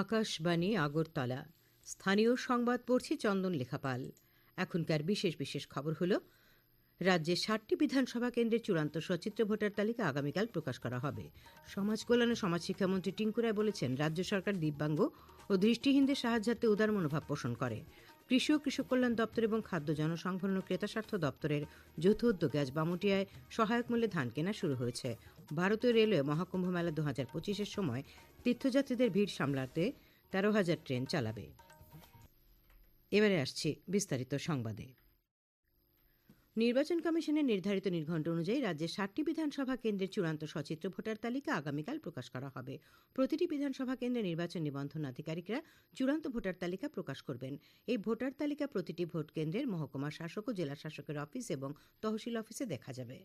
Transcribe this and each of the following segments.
আকাশবাণী, আগরতলা। স্থানীয় সংবাদ পড়ছি চন্দন লেখাপাল। এখনকার বিশেষ বিশেষ খবর হল রাজ্যে ষাটটি বিধানসভা কেন্দ্রের চূড়ান্ত সচিত্র ভোটার তালিকা আগামীকাল প্রকাশ করা হবে। সমাজ কল্যাণ ও সমাজ শিক্ষামন্ত্রী টিঙ্কু রায় বলেছেন, রাজ্য সরকার দিব্যাঙ্গ ও দৃষ্টিহীনদের সাহায্যার্থে উদার মনোভাব পোষণ করে। কৃষি ও কৃষক কল্যাণ দপ্তর এবং খাদ্য জনসংভরণ ও ক্রেতা স্বার্থ দপ্তরের যৌথ উদ্যোগে আজ বামুটিয়ায় সহায়ক মূল্যে ধান কেনা শুরু হয়েছে। ভারতীয় রেলওয়ে মহাকুম্ভ মেলা দু হাজার পঁচিশের সময় তীর্থযাত্রীদের ভিড় সামলাতে তেরো হাজার ট্রেন চালাবে। এবারে আসছি বিস্তারিত সংবাদে। নির্বাচন কমিশনের নির্ধারিত নির্ঘণ্ট অনুযায়ী রাজ্যের ষাটটি বিধানসভা কেন্দ্রের চূড়ান্ত সচিত্র ভোটার তালিকা আগামীকাল প্রকাশ করা হবে। প্রতিটি বিধানসভা কেন্দ্রে নির্বাচন নিবন্ধন আধিকারিকরা চূড়ান্ত ভোটার তালিকা প্রকাশ করবেন। এই ভোটার তালিকা প্রতিটি ভোট কেন্দ্রের মহকুমা শাসক ও জেলা শাসকের অফিস এবং তহসিল অফিসে দেখা যাবে।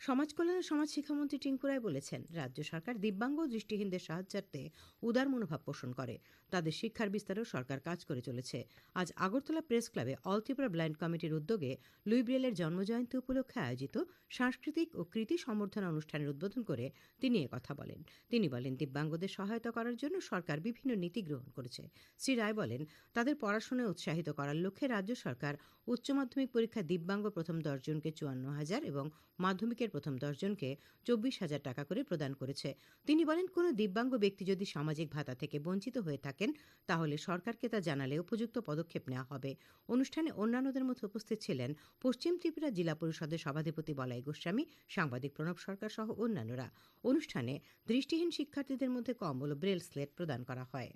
সমাজ কল্যাণ সমাজ শিক্ষামন্ত্রী টিঙ্কু রায় বলেছেন, রাজ্য সরকার দিব্যাঙ্গ ও দৃষ্টিহীনদের সাহায্যার্থে উদার মনোভাব পোষণ করে। তাদের শিক্ষার বিস্তারেও সরকার কাজ করে চলেছে। আজ আগরতলা প্রেস ক্লাবে অল ত্রিপুরা ব্লাইন্ড কমিটির উদ্যোগে লুই ব্রেলের জন্মজয়ন্তী উপলক্ষে আয়োজিত সাংস্কৃতিক ও কৃতি সম্বর্ধনা অনুষ্ঠানের উদ্বোধন করে তিনি কথা বলেন। তিনি বলেন, দিব্যাঙ্গদের সহায়তা করার জন্য সরকার বিভিন্ন নীতি গ্রহণ করেছে। শ্রী রায় বলেন, তাদের পড়াশোনায় উৎসাহিত করার লক্ষ্যে রাজ্য সরকার উচ্চ মাধ্যমিক পরীক্ষা দিব্যাঙ্গ প্রথম দশজনকে চুয়ান্ন হাজার এবং মাধ্যমিকের প্রথম দশজনকে চব্বিশ হাজার টাকা করে প্রদান করেছে। তিনি বলেন, কোনো দিব্যাঙ্গ ব্যক্তি যদি সামাজিক ভাতা থেকে বঞ্চিত হয়ে থাকেন, তাহলে সরকারকে তা জানালে উপযুক্ত পদক্ষেপ নেওয়া হবে। অনুষ্ঠানে অন্যান্যদের মধ্যে উপস্থিত ছিলেন পশ্চিম ত্রিপুরা জেলা পরিষদের সভাধিপতি বলাই গোস্বামী, সাংবাদিক প্রণব সরকার সহ অন্যান্যরা। অনুষ্ঠানে দৃষ্টিহীন শিক্ষার্থীদের মধ্যে কম্বল ব্রেল স্লেট প্রদান করা হয়।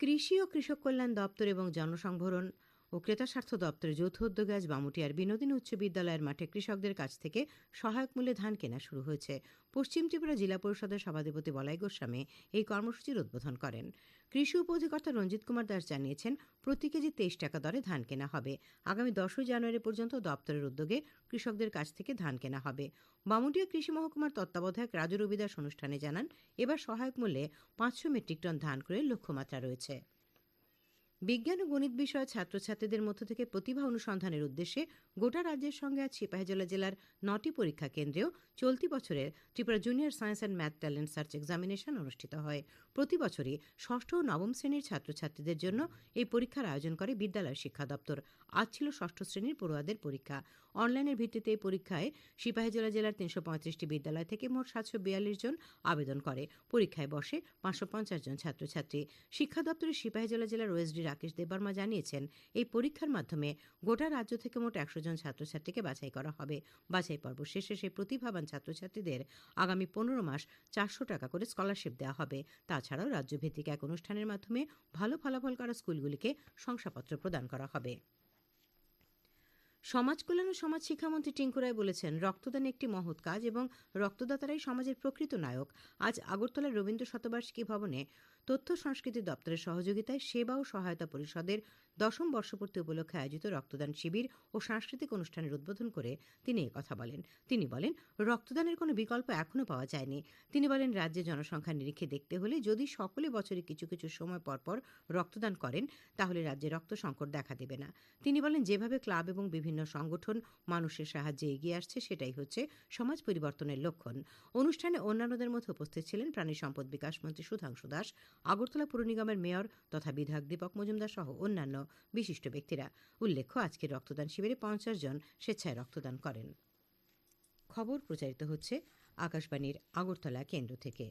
কৃষি ও কৃষক কল্যাণ দপ্তর এবং জনসংভরণ ও ক্রেতা স্বার্থ দপ্তরের যৌথ উদ্যোগে আজ বামুটিয়ার বিনোদিনী উচ্চ বিদ্যালয়ের মাঠে কৃষকদের কাছ থেকে সহায়ক মূল্যে ধান কেনা শুরু হয়েছে। পশ্চিম ত্রিপুরা জেলা পরিষদের সভাধিপতি বলাই গোস্বামী এই কর্মসূচির উদ্বোধন করেন। কৃষি উপ অধিকর্তা রঞ্জিত কুমার দাস জানিয়েছেন, প্রতি কেজি তেইশ টাকা দরে ধান কেনা হবে। আগামী দশই জানুয়ারি পর্যন্ত দপ্তরের উদ্যোগে কৃষকদের কাছ থেকে ধান কেনা হবে। বামুটিয়া কৃষি মহকুমার তত্ত্বাবধায়ক রাজু রবিদাস অনুষ্ঠানে জানান, এবার সহায়ক মূল্যে পাঁচশো মেট্রিক টন ধান ক্রয়ের লক্ষ্যমাত্রা রয়েছে। বিজ্ঞান ও গণিত বিষয়ে ছাত্রছাত্রীদের মধ্য থেকে প্রতিভা অনুসন্ধানের উদ্দেশ্যে গোটা রাজ্যের সঙ্গে আজ সিপাহীজলা জেলার নটি পরীক্ষা কেন্দ্রেও চলতি বছরের Tripura junior science and math talent search examination অনুষ্ঠিত হয়। প্রতি বছরই ষষ্ঠ ও নবম শ্রেণির ছাত্রছাত্রীদের জন্য এই পরীক্ষার আয়োজন করে বিদ্যালয় শিক্ষা দপ্তর। আজ ছিল ষষ্ঠ শ্রেণির পড়ুয়াদের পরীক্ষা। অনলাইনের ভিত্তিতে এই পরীক্ষায় সিপাহীজলা জেলার তিনশো পঁয়ত্রিশটি বিদ্যালয় থেকে মোট সাতশো বিয়াল্লিশ জন আবেদন করে। পরীক্ষায় বসে পাঁচশো পঞ্চাশ জন ছাত্রছাত্রী। শিক্ষা দপ্তরের সিপাহীজলা জেলার ওএসডি রাকেশ দেববর্মা জানিয়েছেন, এই পরীক্ষার মাধ্যমে গোটা রাজ্য থেকে মোট একশো জন ছাত্রছাত্রীকে বাছাই করা হবে। বাছাই পর্ব শেষে সেই প্রতিভাবান ছাত্রছাত্রীদের আগামী পনেরো মাস চারশো টাকা করে স্কলারশিপ দেওয়া হবে। তাছাড়াও রাজ্যভিত্তিক এক অনুষ্ঠানের মাধ্যমে ভালো ফলাফল করা স্কুলগুলিকে শংসাপত্র প্রদান করা হবে। সমাজ কল্যাণ ও সমাজ শিক্ষামন্ত্রী টিঙ্কু রায় বলেছেন, রক্তদান একটি মহৎ কাজ এবং রক্তদাতারাই সমাজের প্রকৃত নায়ক। আজ আগরতলার রবীন্দ্র শতবার্ষিকী ভবনে তথ্য সংস্কৃতি দপ্তরের সহযোগিতায় সেবা ও সহায়তা পরিষদের দশম বর্ষপূর্তি উপলক্ষে আয়োজিত রক্তদান শিবির ও সাংস্কৃতিক অনুষ্ঠানের উদ্বোধন করে তিনি কথা বলেন। তিনি বলেন, রক্তদানের কোনো বিকল্প এখনও পাওয়া যায়নি। তিনি বলেন রাজ্যে জনসংখ্যা নিরীক্ষে দেখতে হলে যদি সকলে বছরে কিছু কিছু সময় পরপর রক্তদান করেন, তাহলে রাজ্যে রক্ত সংকট দেখা দেবে না। তিনি বলেন, যেভাবে ক্লাব এবং বিভিন্ন সংগঠন মানুষের সাহায্যে এগিয়ে আসছে, সেটাই হচ্ছে সমাজ পরিবর্তনের লক্ষণ। অনুষ্ঠানে অন্যান্যদের মধ্যে উপস্থিত ছিলেন প্রাণী সম্পদ বিকাশ মন্ত্রী সুধাংশু দাস আগরতলা পুর নিগমের মেয়র তথা বিধায়ক দীপক মজুমদার সহ অন্যান্য বিশিষ্ট ব্যক্তিরা। উল্লেখ্য আজকের রক্তদান শিবিরে পঞ্চাশ জন স্বেচ্ছায় রক্তদান করেন। খবর প্রচারিত হচ্ছে আকাশবাণীর আগরতলা কেন্দ্র থেকে।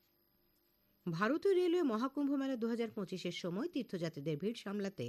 ভারতীয় রেলওয়ে মহাকুম্ভ মেলা দু হাজার পঁচিশের সময় তীর্থযাত্রীদের ভিড় সামলাতে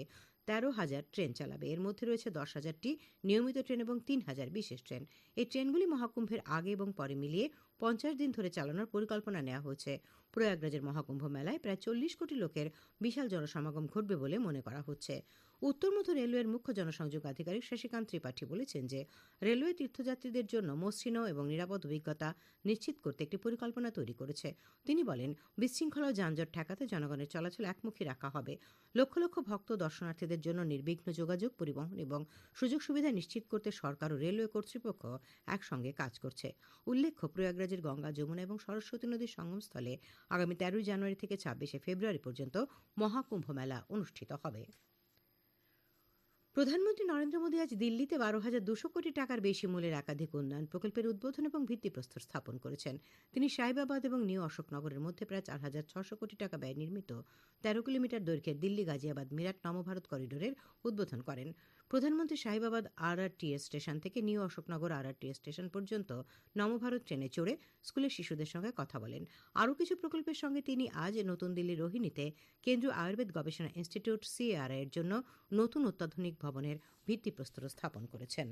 তেরো হাজার ট্রেন চালাবে। এর মধ্যে রয়েছে দশ হাজারটি নিয়মিত ট্রেন এবং তিন হাজার বিশেষ ট্রেন। এই ট্রেনগুলি মহাকুম্ভের আগে এবং পরে মিলিয়ে পঞ্চাশ দিন ধরে চালানোর পরিকল্পনা নেওয়া হয়েছে। প্রয়াগরাজের মহাকুম্ভ মেলায় প্রায় চল্লিশ কোটি লোকের বিশাল জনসমাগম ঘটবে বলে মনে করা হচ্ছে। উত্তর মধ্য রেলওয়ের মুখ্য জনসংযোগ আধিকারিক শশীকান্ত ত্রিপাঠী বলেছেন যে, রেলওয়ে তীর্থযাত্রীদের জন্য মসৃণ এবং নিরাপদ অভিজ্ঞতা নিশ্চিত করতে একটি পরিকল্পনা তৈরি করেছে। তিনি বলেন, বিশৃঙ্খলা যানজট ঠেকাতে জনগণের চলাচল একমুখী রাখা হবে। লক্ষ লক্ষ ভক্ত দর্শনার্থীদের জন্য নির্বিঘ্ন যোগাযোগ, পরিবহন এবং সুযোগ সুবিধা নিশ্চিত করতে সরকার ও রেলওয়ে কর্তৃপক্ষ একসঙ্গে কাজ করছে। উল্লেখ্য, প্রয়াগরাজের গঙ্গা, যমুনা এবং সরস্বতী নদীর সঙ্গমস্থলে আগামী তেরোই জানুয়ারি থেকে ছাব্বিশে ফেব্রুয়ারি পর্যন্ত মহাকুম্ভ মেলা অনুষ্ঠিত হবে। প্রধানমন্ত্রী নরেন্দ্র মোদী আজ দিল্লিতে বারো হাজার দুশো কোটি টাকার বেশি মূল্যের একাধিক উন্নয়ন প্রকল্পের উদ্বোধন এবং ভিত্তিপ্রস্তর স্থাপন করেছেন। তিনি সাহেবাবাদ এবং নিউ অশোকনগরের মধ্যে প্রায় চার হাজার ছশো কোটি টাকা ব্যয় নির্মিত তেরো কিলোমিটার দৈর্ঘ্যের দিল্লি গাজিয়াবাদ মিরাট নবভারত করিডোরের উদ্বোধন করেন। প্রধানমন্ত্রী Sahibabad R R T station থেকে new Ashoknagar R R T station পর্যন্ত নবভারত ট্রেনে চড়ে স্কুলের শিশুদের সঙ্গে কথা বলেন। আরও কিছু প্রকল্পের সঙ্গে তিনি আজ নতুন দিল্লির রোহিণীতে কেন্দ্রীয় আয়ুর্বেদ গবেষণা ইনস্টিটিউট সিআরআই এর জন্য নতুন অত্যাধুনিক ভবনের ভিত্তিপ্রস্তর স্থাপন করেছেন।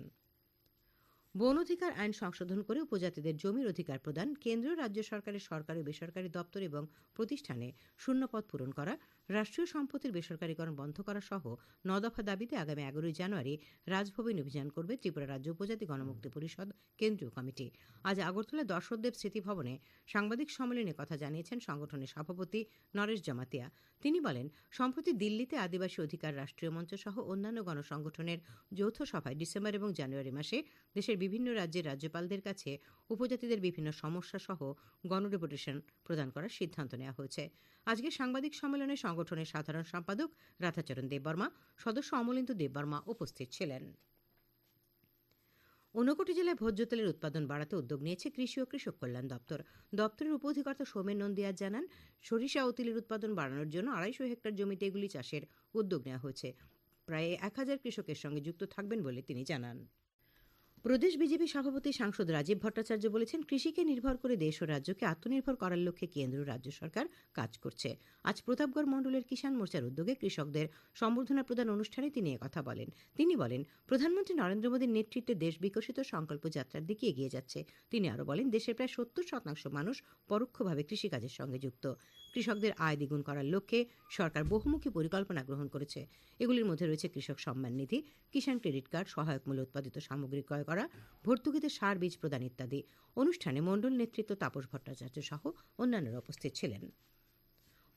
বন অধিকার আইন সংশোধন করে উপজাতিদের জমির অধিকার প্রদান কেন্দ্রীয় রাজ্য সরকারের সরকারি বেসরকারি দপ্তর এবং প্রতিষ্ঠানে শূন্যপদ পূরণ করা রাষ্ট্রীয় সম্পত্তির বেসরকারীকরণ বন্ধ করা সহ নদফা দাবিতে আগামী এগারোই জানুয়ারি রাজভবন অভিযান করবে ত্রিপুরা রাজ্য উপজাতি গণমুক্তি পরিষদ কেন্দ্রীয় কমিটি। আজ আগরতলা দর্শকদেব স্মৃতি ভবনে সাংবাদিক সম্মেলনে কথা জানিয়েছেন সংগঠনের সভাপতি নরেশ জমাতিয়া। তিনি বলেন, সম্প্রতি দিল্লিতে আদিবাসী অধিকার রাষ্ট্রীয় মঞ্চ সহ অন্যান্য গণসংগঠনের যৌথ সভায় ডিসেম্বর এবং জানুয়ারি মাসে দেশের বিভিন্ন রাজ্যের রাজ্যপালদের কাছে উপজাতিদের বিভিন্ন সমস্যা সহ গণডেপুটেশন প্রদান করার সিদ্ধান্ত নেওয়া হয়েছে। আজকে সাংবাদিক সম্মেলনে সংগঠনের সাধারণ সম্পাদক রাধাচরণ দেববর্মা, সদস্য অমলেন্দু দেববর্মা উপস্থিত ছিলেন। ঊনকোটি জেলায় ভোজ্য তেলের উৎপাদন বাড়াতে উদ্যোগ নিয়েছে কৃষি ও কৃষক কল্যাণ দপ্তর। দপ্তরের উপ অধিকর্তা সৌমেন নন্দিয়ার জানান, সরিষা ও তিলের উৎপাদন বাড়ানোর জন্য আড়াইশো হেক্টর জমিতে এগুলি চাষের উদ্যোগ নেওয়া হয়েছে। প্রায় এক হাজার কৃষকের সঙ্গে যুক্ত থাকবেন বলে তিনি জানান। প্রদেশ বিজেপি সভাপতি সাংসদ রাজীব ভট্টাচার্য বলেছেন, কৃষিকে নির্ভর করে দেশ ও রাজ্যকে আত্মনির্ভর করার লক্ষ্যে কেন্দ্র রাজ্য সরকার কাজ করছে। আজ প্রতাপগড় মণ্ডলের কিষাণ মোর্চার উদ্যোগে কৃষকদের সম্বর্ধনা প্রদান অনুষ্ঠানে তিনি কথা বলেন। তিনি বলেন, প্রধানমন্ত্রী নরেন্দ্র মোদীর নেতৃত্বে দেশ বিকশিত সংকল্প যাত্রার দিকে এগিয়ে যাচ্ছে। তিনি আরও বলেন, দেশের প্রায় সত্তর শতাংশ মানুষ পরোক্ষভাবে কৃষিকাজের সঙ্গে যুক্ত। কৃষকদের আয় দ্বিগুণ করার লক্ষ্যে সরকার বহুমুখী পরিকল্পনা গ্রহণ করেছে। এগুলির মধ্যে রয়েছে কৃষক সম্মান নিধি, কিষাণ ক্রেডিট কার্ড, সহায়ক মূল্য উৎপাদিত সামগ্রী ক্রয় করা, ভর্তুকিতে সার, বীজ প্রদান ইত্যাদি। অনুষ্ঠানে মণ্ডল নেতৃত্ব তাপস ভট্টাচার্য সহ অন্যান্যরা উপস্থিত ছিলেন।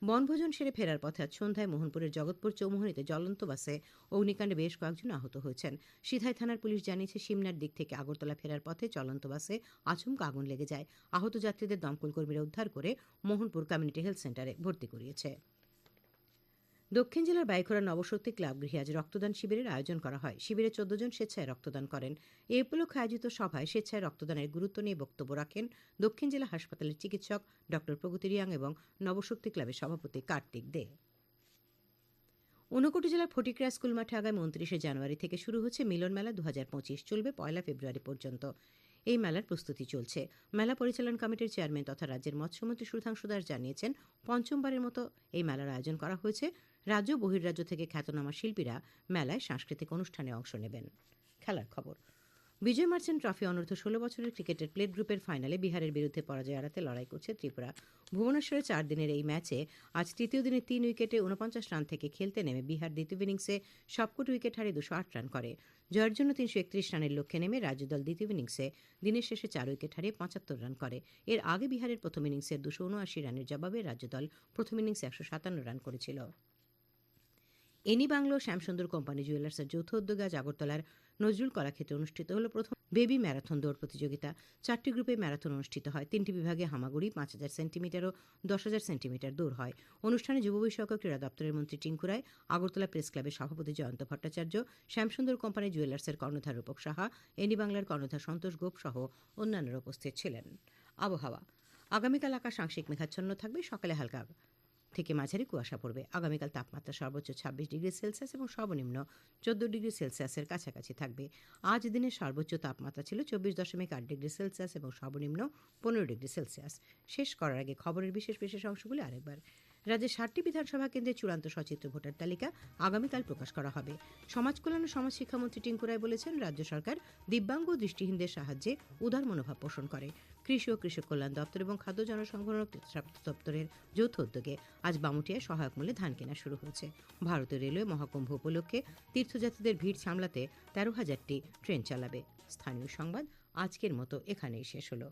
বনভোজন সেরে ফেরার পথে আজ সন্ধ্যায় মোহনপুরের জগৎপুর চৌমুহনীতে জ্বলন্ত বাসে অগ্নিকাণ্ডে বেশ কয়েকজন আহত হয়েছেন। সিধাই থানার পুলিশ জানিয়েছে, সিমনার দিক থেকে আগরতলা ফেরার পথে চলন্ত বাসে আচমকা আগুন লেগে যায়। আহত যাত্রীদের দমকল কর্মীরা উদ্ধার করে মোহনপুর কমিউনিটি হেলথ সেন্টারে ভর্তি করিয়েছে। দক্ষিণ জেলার বাইখোড়া নবশক্তি ক্লাব গৃহে আজ রক্তদান শিবিরের আয়োজন করা হয়। শিবিরে চোদ্দ জন স্বেচ্ছায় রক্তদান করেন। এ উপলক্ষে আয়োজিত সভায় স্বেচ্ছায় রক্তদানের গুরুত্ব নিয়ে বক্তব্য রাখেন দক্ষিণ জেলা হাসপাতালের চিকিৎসক ড প্রগতি রিয়াং এবং নবশক্তি ক্লাবের সভাপতি কার্তিক দে। ঊনকোটি জেলার ফটিকরা স্কুল মাঠে আগামী উনত্রিশে জানুয়ারি থেকে শুরু হচ্ছে মিলন মেলা দু হাজার পঁচিশ। চলবে পয়লা ফেব্রুয়ারি পর্যন্ত। এই মেলার প্রস্তুতি চলছে। মেলা পরিচালন কমিটির চেয়ারম্যান তথা রাজ্যের মৎস্যমন্ত্রী সুধাংশু দাস জানিয়েছেন, পঞ্চমবারের মতো এই মেলার আয়োজন করা হয়েছে। রাজ্য বহির্রাজ্য থেকে খ্যাতনামা শিল্পীরা মেলায় সাংস্কৃতিক অনুষ্ঠানে অংশ নেবেন। খেলার খবর। বিজয় মার্চেন্ট ট্রফি অনূর্ধ্ব ষোলো বছরের ক্রিকেটের প্লেট গ্রুপের ফাইনালে বিহারের বিরুদ্ধে পরাজয় এড়াতে লড়াই করছে ত্রিপুরা। ভুবনেশ্বরে চার দিনের এই ম্যাচে আজ তৃতীয় দিনে তিন উইকেটে উনপঞ্চাশ রান থেকে খেলতে নেমে বিহার দ্বিতীয় ইনিংসে সবকটি উইকেট হারিয়ে দুশো আট রান করে। জয়ের জন্য তিনশো একত্রিশ রানের লক্ষ্যে নেমে রাজ্যদল দ্বিতীয় ইনিংসে দিনের শেষে চার উইকেট হারিয়ে পঁচাত্তর রান করে। এর আগে বিহারের প্রথম ইনিংসের দুশো উনআশি রানের জবাবে রাজ্যদল প্রথম ইনিংসে একশো সাতান্ন রান করেছিল। এনি বাংলো শ্যামসুন্দর কোম্পানি জুয়েলার্সের যৌথ উদ্যোগে আজ আগরতলার নজরুল কলাক্ষেত্রে অনুষ্ঠিত হল প্রথম বেবি ম্যারাথন দৌড় প্রতিযোগিতা। চারটি গ্রুপে ম্যারাথন অনুষ্ঠিত হয়। তিনটি বিভাগে হামাগুড়ি, পাঁচ হাজার সেন্টিমিটার ও দশ হাজার সেন্টিমিটার দৌড় হয়। অনুষ্ঠানে যুব বিষয়ক ক্রীড়া দপ্তরের মন্ত্রী টিঙ্কু রায়, আগরতলা প্রেস ক্লাবের সভাপতি জয়ন্ত ভট্টাচার্য, শ্যামসুন্দর কোম্পানি জুয়েলার্সের কর্ণধার রূপক সাহা, এনি বাংলার কর্ণধার সন্তোষ গোপ সহ অন্যান্যরা উপস্থিত ছিলেন। আবহাওয়া। আগামীকাল আকাশ আংশিক মেঘাচ্ছন্ন থাকবে, সকালে হালকা থেকে মাঝারি কুয়াশা পড়বে। আগামীকাল তাপমাত্রা সর্বোচ্চ ছাব্বিশ ডিগ্রি সেলসিয়াস এবং সর্বনিম্ন চোদ্দ ডিগ্রি সেলসিয়াসের কাছাকাছি থাকবে। আজ দিনের সর্বোচ্চ তাপমাত্রা ছিল চব্বিশ দশমিক আট ডিগ্রি সেলসিয়াস এবং সর্বনিম্ন পনেরো ডিগ্রি সেলসিয়াস। শেষ করার আগে খবরের বিশেষ বিশেষ অংশগুলি আরেকবার। রাজ্যের ষাটটি বিধানসভা কেন্দ্রের চূড়ান্ত সচিত্র ভোটার তালিকা আগামীকাল প্রকাশ করা হবে। সমাজ কল্যাণ ও সমাজ শিক্ষামন্ত্রী টিঙ্কু রায় বলেছেন, রাজ্য সরকার দিব্যাঙ্গ ও দৃষ্টিহীনদের সাহায্যে উদার মনোভাব পোষণ করে। কৃষি ও কৃষক কল্যাণ দপ্তর এবং খাদ্য জনসংগ্রহ দপ্তরের যৌথ উদ্যোগে আজ বামুটিয়ায় সহায়ক মূল্যে ধান কেনা শুরু হয়েছে। ভারতীয় রেলওয়ে মহাকুম্ভ উপলক্ষে তীর্থযাত্রীদের ভিড় সামলাতে তেরো হাজারটি ট্রেন চালাবে। স্থানীয় সংবাদ আজকের মতো এখানেই শেষ হলো।